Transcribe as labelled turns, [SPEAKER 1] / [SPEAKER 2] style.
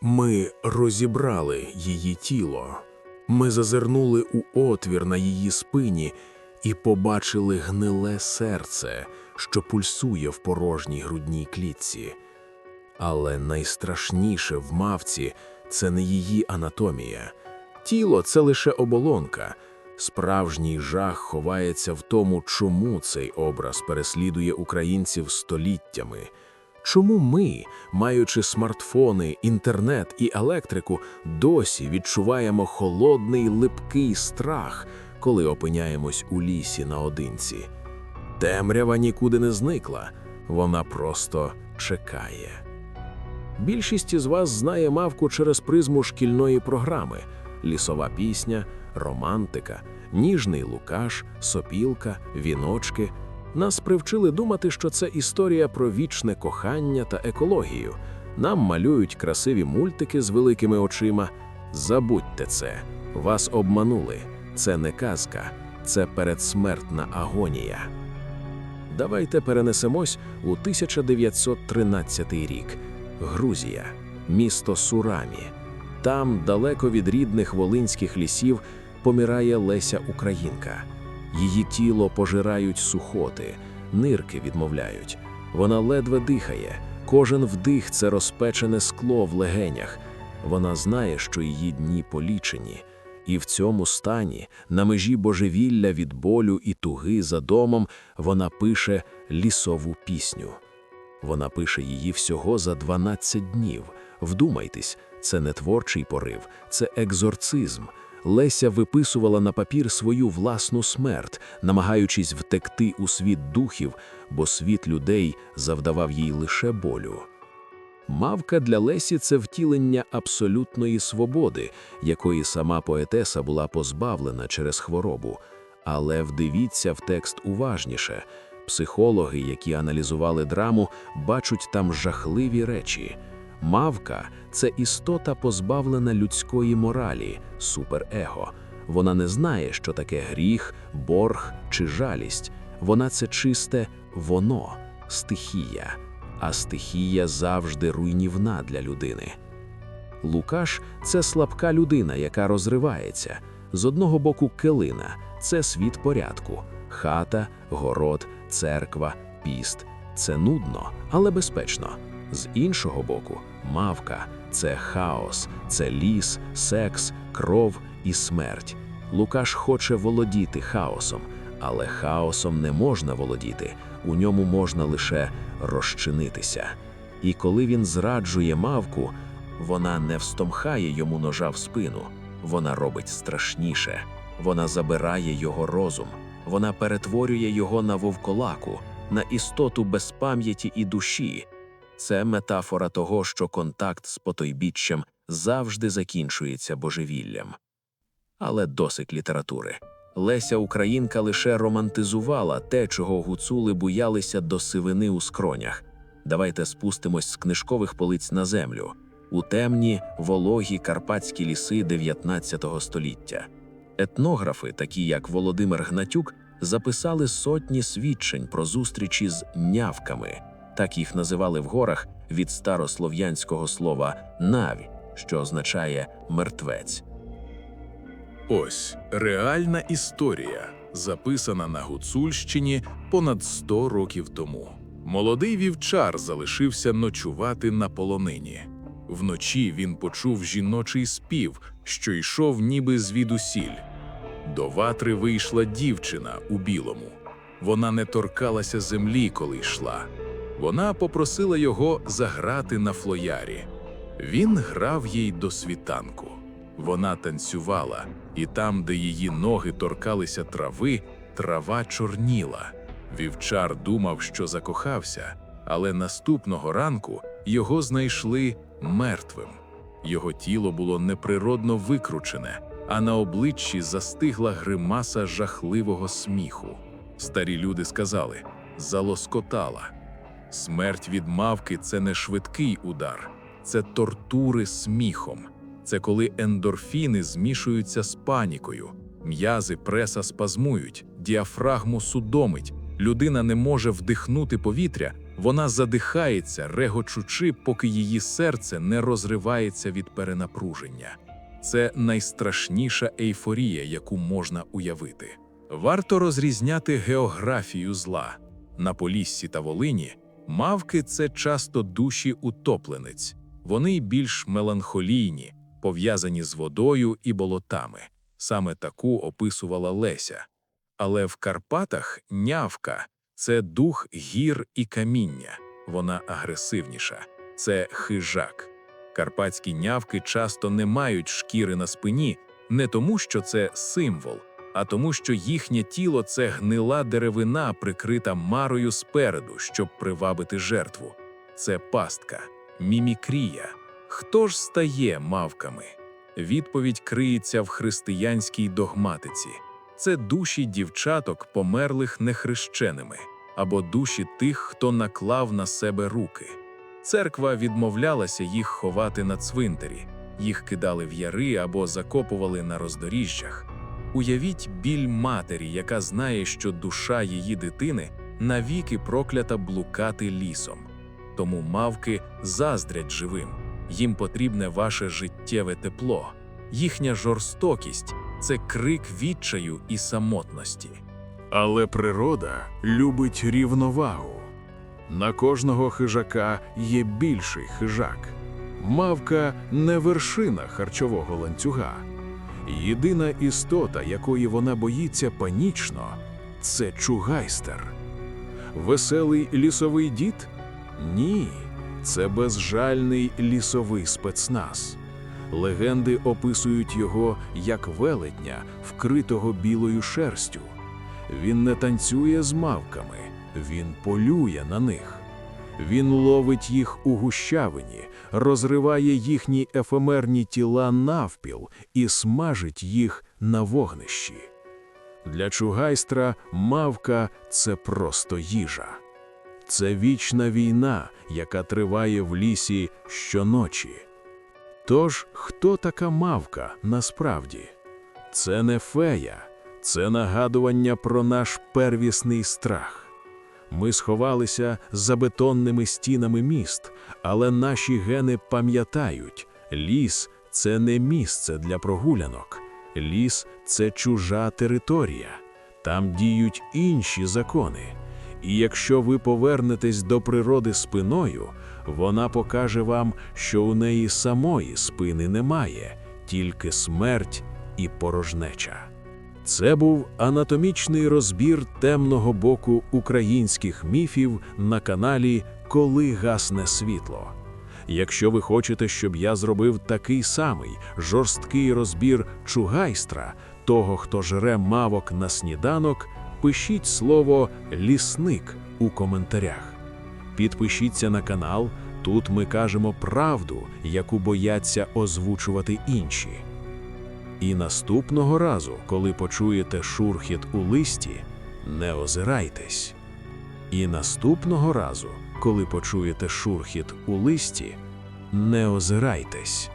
[SPEAKER 1] Ми розібрали її тіло. Ми зазирнули у отвір на її спині і побачили гниле серце, що пульсує в порожній грудній клітці. Але найстрашніше в мавці це не її анатомія. Тіло це лише оболонка. Справжній жах ховається в тому, чому цей образ переслідує українців століттями. Чому ми, маючи смартфони, інтернет і електрику, досі відчуваємо холодний липкий страх, коли опиняємось у лісі наодинці? Темрява нікуди не зникла, вона просто чекає. Більшість із вас знає мавку через призму шкільної програми: лісова пісня, романтика, ніжний лукаш, сопілка, віночки. Нас привчили думати, що це історія про вічне кохання та екологію. Нам малюють красиві мультики з великими очима. Забудьте це, вас обманули. Це не казка, це передсмертна агонія. Давайте перенесемось у 1913 рік. Грузія, місто Сурамі. Там, далеко від рідних волинських лісів, помирає Леся Українка. Її тіло пожирають сухоти, нирки відмовляють. Вона ледве дихає. Кожен вдих це розпечене скло в легенях. Вона знає, що її дні полічені. І в цьому стані, на межі божевілля від болю і туги за домом, вона пише лісову пісню. Вона пише її всього за 12 днів. Вдумайтесь, це не творчий порив, це екзорцизм. Леся виписувала на папір свою власну смерть, намагаючись втекти у світ духів, бо світ людей завдавав їй лише болю. Мавка для Лесі це втілення абсолютної свободи, якої сама поетеса була позбавлена через хворобу. Але вдивіться в текст уважніше. Психологи, які аналізували драму, бачать там жахливі речі. Мавка це істота, позбавлена людської моралі, суперего. Вона не знає, що таке гріх, борг чи жалість. Вона це чисте воно, стихія, а стихія завжди руйнівна для людини. Лукаш це слабка людина, яка розривається. З одного боку килина це світ порядку, хата, город, церква, піст. Це нудно, але безпечно. З іншого боку, мавка це хаос, це ліс, секс, кров і смерть. Лукаш хоче володіти хаосом, але хаосом не можна володіти, у ньому можна лише розчинитися. І коли він зраджує мавку, вона не встомхає йому ножа в спину, вона робить страшніше, вона забирає його розум, вона перетворює його на вовколаку, на істоту без пам'яті і душі. Це метафора того, що контакт з потойбіччям завжди закінчується божевіллям. Але досить літератури. Леся Українка лише романтизувала те, чого гуцули боялися до сивини у скронях. Давайте спустимось з книжкових полиць на землю у темні, вологі карпатські ліси 19 століття. Етнографи, такі як Володимир Гнатюк, записали сотні свідчень про зустрічі з нявками. Так їх називали в горах від старослов'янського слова навь, що означає мертвець.
[SPEAKER 2] Ось реальна історія, записана на Гуцульщині понад 100 років тому. Молодий вівчар залишився ночувати на полонині. Вночі він почув жіночий спів, що йшов ніби звідусіль. До ватри вийшла дівчина у білому. Вона не торкалася землі, коли йшла. Вона попросила його заграти на флоярі. Він грав їй до світанку. Вона танцювала, і там, де її ноги торкалися трави, трава чорніла. Вівчар думав, що закохався, але наступного ранку його знайшли мертвим. Його тіло було неприродно викручене, а на обличчі застигла гримаса жахливого сміху. Старі люди сказали залоскотала. Смерть від мавки це не швидкий удар, це тортури сміхом. Це коли ендорфіни змішуються з панікою, м'язи преса спазмують, діафрагму судомить, людина не може вдихнути повітря, Вона задихається, регочучи, поки її серце не розривається від перенапруження. Це найстрашніша ейфорія, яку можна уявити. Варто розрізняти географію зла. На Поліссі та Волині мавки це часто душі утопленець. Вони більш меланхолійні, пов'язані з водою і болотами. Саме таку описувала Леся. Але в Карпатах нявка це дух гір і каміння. Вона агресивніша. Це хижак. Карпатські нявки часто не мають шкіри на спині не тому, що це символ, а тому, що їхнє тіло це гнила деревина, прикрита марою спереду, щоб привабити жертву. Це пастка, мімікрія. Хто ж стає мавками? Відповідь криється в християнській догматиці. Це душі дівчаток, померлих нехрещеними, або душі тих, хто наклав на себе руки. Церква відмовлялася їх ховати на цвинтарі, їх кидали в яри або закопували на роздоріжжях. Уявіть біль матері, яка знає, що душа її дитини навіки проклята блукати лісом. Тому мавки заздрять живим, їм потрібне ваше життєве тепло, їхня жорстокість це крик відчаю і самотності.
[SPEAKER 3] Але природа любить рівновагу. На кожного хижака є більший хижак. Мавка не вершина харчового ланцюга. Єдина істота, якої вона боїться панічно, це чугайстер. Веселий лісовий дід? Ні, це безжальний лісовий спецназ. Легенди описують його як велетня, вкритого білою шерстю. Він не танцює з мавками, він полює на них. Він ловить їх у гущавині, розриває їхні ефемерні тіла навпіл і смажить їх на вогнищі. Для чугайстра мавка це просто їжа. Це вічна війна, яка триває в лісі щоночі. Тож, хто така мавка насправді? Це не фея, це нагадування про наш первісний страх. Ми сховалися за бетонними стінами міст, але наші гени пам'ятають, ліс це не місце для прогулянок. Ліс це чужа територія. Там діють інші закони. І якщо ви повернетесь до природи спиною, вона покаже вам, що у неї самої спини немає, тільки смерть і порожнеча. Це був анатомічний розбір темного боку українських міфів на каналі Коли гасне світло. Якщо ви хочете, щоб я зробив такий самий жорсткий розбір чугайстра, того, хто жре мавок на сніданок, пишіть слово лісник у коментарях. Підпишіться на канал, тут ми кажемо правду, яку бояться озвучувати інші. І наступного разу, коли почуєте шурхіт у листі, не озирайтесь. І наступного разу, коли почуєте шурхіт у листі, не озирайтесь.